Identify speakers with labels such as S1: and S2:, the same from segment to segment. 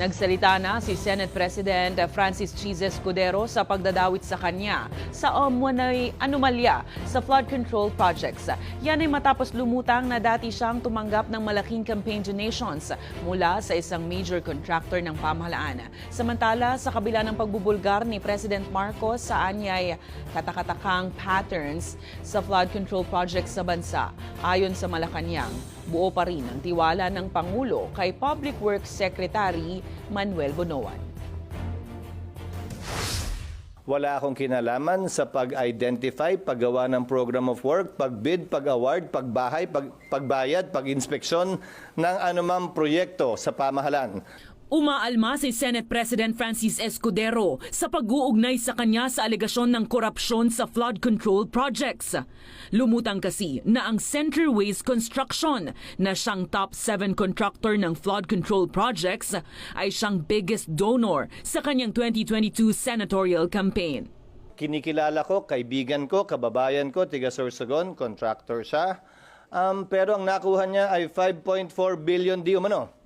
S1: Nagsalita na si Senate President Francis Cheese Escudero sa pagdadawit sa kanya sa umunay anomalya sa flood control projects. Yan ay matapos lumutang na dati siyang tumanggap ng malaking campaign donations mula sa isang major contractor ng pamahalaan. Samantala, sa kabila ng pagbubulgar ni President Marcos sa anyay katakatakang patterns sa flood control projects sa bansa, ayon sa Malacanang, buo pa rin ang tiwala ng Pangulo kay Public Works Secretary Manuel Bonoan.
S2: Wala akong kinalaman sa pag-identify, paggawa ng program of work, pag-bid, pag-award, pagbahay, pag pagbayad, pag-inspeksyon ng anumang proyekto sa pamahalaan.
S1: Umaalma si Senate President Francis Escudero sa pag-uugnay sa kanya sa alegasyon ng korupsyon sa flood control projects. Lumutang kasi na ang Centerways Construction na siyang top 7 contractor ng flood control projects ay siyang biggest donor sa kanyang 2022 senatorial campaign.
S2: Kinikilala ko, kaibigan ko, kababayan ko, tiga Sorsogon, contractor siya. Um, pero ang nakuha niya ay 5.4 billion di umano.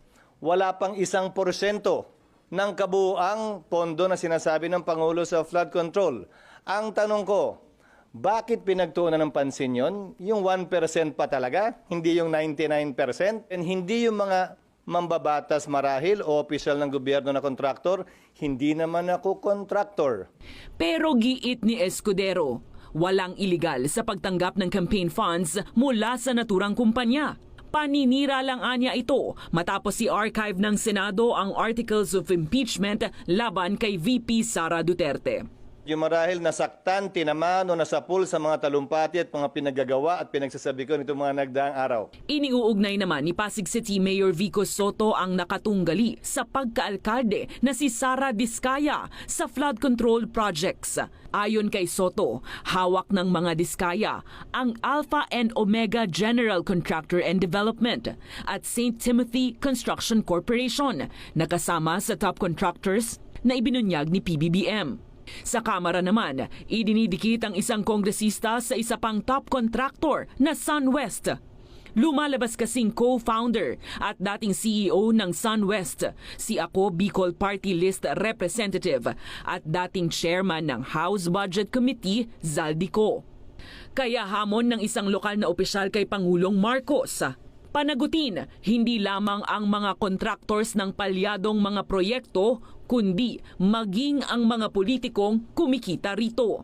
S2: Wala pang isang porsyento ng kabuuang pondo na sinasabi ng Pangulo sa flood control. Ang tanong ko, bakit pinagtuunan ng pansin yon? Yung 1% pa talaga, hindi yung 99%, and hindi yung mga mambabatas marahil o opisyal ng gobyerno na kontraktor, hindi naman ako kontraktor.
S1: Pero giit ni Escudero, walang iligal sa pagtanggap ng campaign funds mula sa naturang kumpanya. Paninira lang anya ito matapos si archive ng Senado ang articles of impeachment laban kay VP Sara Duterte.
S2: Yung marahil nasaktan, tinamaan o nasapul sa mga talumpati at mga pinagagawa at pinagsasabi ko nito mga nagdaang araw.
S1: Iniuugnay naman ni Pasig City Mayor Vico Soto ang nakatunggali sa pagkaalkalde na si Sara Diskaya sa flood control projects. Ayon kay Soto, hawak ng mga Diskaya ang Alpha and Omega General Contractor and Development at St. Timothy Construction Corporation na kasama sa top contractors na ibinunyag ni PBBM. Sa Kamara naman, idinidikit ang isang kongresista sa isa pang top contractor na SunWest. Lumalabas kasing co-founder at dating CEO ng SunWest, si Ako Bicol Party List Representative at dating chairman ng House Budget Committee, Zaldico. Kaya hamon ng isang lokal na opisyal kay Pangulong Marcos, Panagutin, hindi lamang ang mga contractors ng palyadong mga proyekto, kundi maging ang mga politikong kumikita rito.